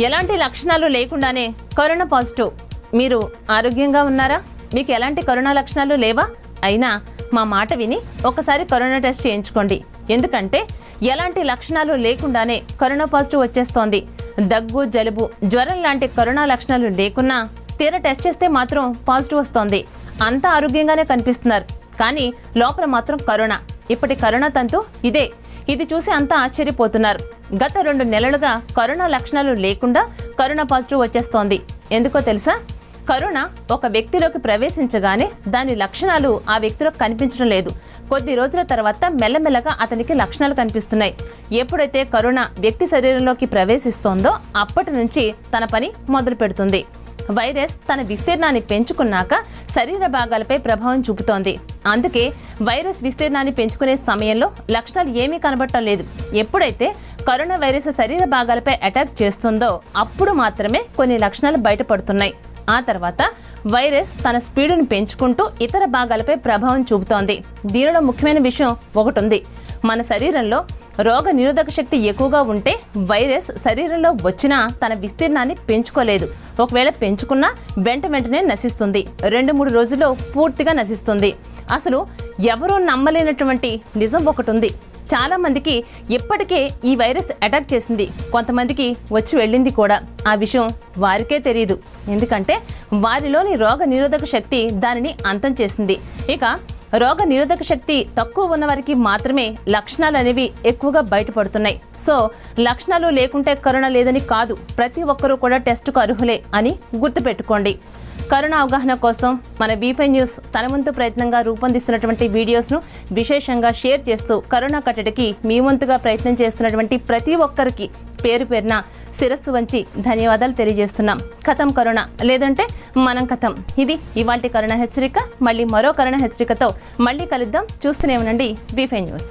ఎలాంటి లక్షణాలు లేకుండానే కరోనా పాజిటివ్. మీరు ఆరోగ్యంగా ఉన్నారా? మీకు ఎలాంటి కరోనా లక్షణాలు లేవా? అయినా మా మాట విని ఒకసారి కరోనా టెస్ట్ చేయించుకోండి. ఎందుకంటే ఎలాంటి లక్షణాలు లేకుండానే కరోనా పాజిటివ్ వచ్చేస్తోంది. దగ్గు జలుబు జ్వరం లాంటి కరోనా లక్షణాలు లేకున్నా తీరా టెస్ట్ చేస్తే మాత్రం పాజిటివ్ వస్తోంది. అంతా ఆరోగ్యంగానే కనిపిస్తున్నారు. కానీ లోపల మాత్రం కరోనా. ఇప్పటి కరోనా తంతు ఇదే. ఇది చూసి అంతా ఆశ్చర్యపోతున్నారు. గత రెండు నెలలుగా కరోనా లక్షణాలు లేకుండా కరోనా పాజిటివ్ వచ్చేస్తోంది. ఎందుకో తెలుసా? కరోనా ఒక వ్యక్తిలోకి ప్రవేశించగానే దాని లక్షణాలు ఆ వ్యక్తిలో కనిపించడం లేదు. కొద్ది రోజుల తర్వాత మెల్లమెల్లగా అతనికి లక్షణాలు కనిపిస్తున్నాయి. ఎప్పుడైతే కరోనా వ్యక్తి శరీరంలోకి ప్రవేశిస్తోందో అప్పటి నుంచి తన పని మొదలు పెడుతుంది వైరస్ తన విస్తీర్ణాన్ని పెంచుకున్నాక శరీర భాగాలపై ప్రభావం చూపుతోంది. అందుకే వైరస్ విస్తీర్ణాన్ని పెంచుకునే సమయంలో లక్షణాలు ఏమీ కనబడటం లేదు. ఎప్పుడైతే కరోనా వైరస్ శరీర భాగాలపై అటాక్ చేస్తుందో అప్పుడు మాత్రమే కొన్ని లక్షణాలు బయటపడుతున్నాయి. ఆ తర్వాత వైరస్ తన స్పీడును పెంచుకుంటూ ఇతర భాగాలపై ప్రభావం చూపుతోంది. దీనిలో ముఖ్యమైన విషయం ఒకటి ఉంది. మన శరీరంలో రోగ నిరోధక శక్తి ఎక్కువగా ఉంటే వైరస్ శరీరంలో వచ్చినా తన విస్తీర్ణాన్ని పెంచుకోలేదు. ఒకవేళ పెంచుకున్నా వెంట వెంటనే నశిస్తుంది. రెండు మూడు రోజుల్లో పూర్తిగా నశిస్తుంది. అసలు ఎవరూ నమ్మలేనటువంటి నిజం ఒకటి ఉంది చాలామందికి ఇప్పటికే ఈ వైరస్ అటాక్ చేసింది. కొంతమందికి వచ్చి వెళ్ళింది కూడా. ఆ విషయం వారికే తెలియదు ఎందుకంటే వారిలోని రోగ నిరోధక శక్తి దానిని అంతం చేసింది. ఇక రోగ నిరోధక శక్తి తక్కువ ఉన్న వారికి మాత్రమే లక్షణాలు అనేవి ఎక్కువగా బయటపడుతున్నాయి. సో లక్షణాలు లేకుంటే కరోనా లేదని కాదు ప్రతి ఒక్కరూ కూడా టెస్టుకు అర్హులే అని గుర్తుపెట్టుకోండి. కరోనా అవగాహన కోసం మన బీపై న్యూస్ తనవంతు ప్రయత్నంగా రూపొందిస్తున్నటువంటి వీడియోస్ను విశేషంగా షేర్ చేస్తూ కరోనా కట్టడికి మీ వంతుగా ప్రయత్నం చేస్తున్నటువంటి ప్రతి ఒక్కరికి పేరు పేరున శిరస్సు వంచి ధన్యవాదాలు తెలియజేస్తున్నాం. కథం కరోనా లేదంటే మనం కథం. ఇది ఇవాంటి కరోనా హెచ్చరిక మళ్ళీ మరో కరోనా హెచ్చరికతో మళ్ళీ కలుద్దాం. చూస్తూనే ఉండండి బీఫై న్యూస్.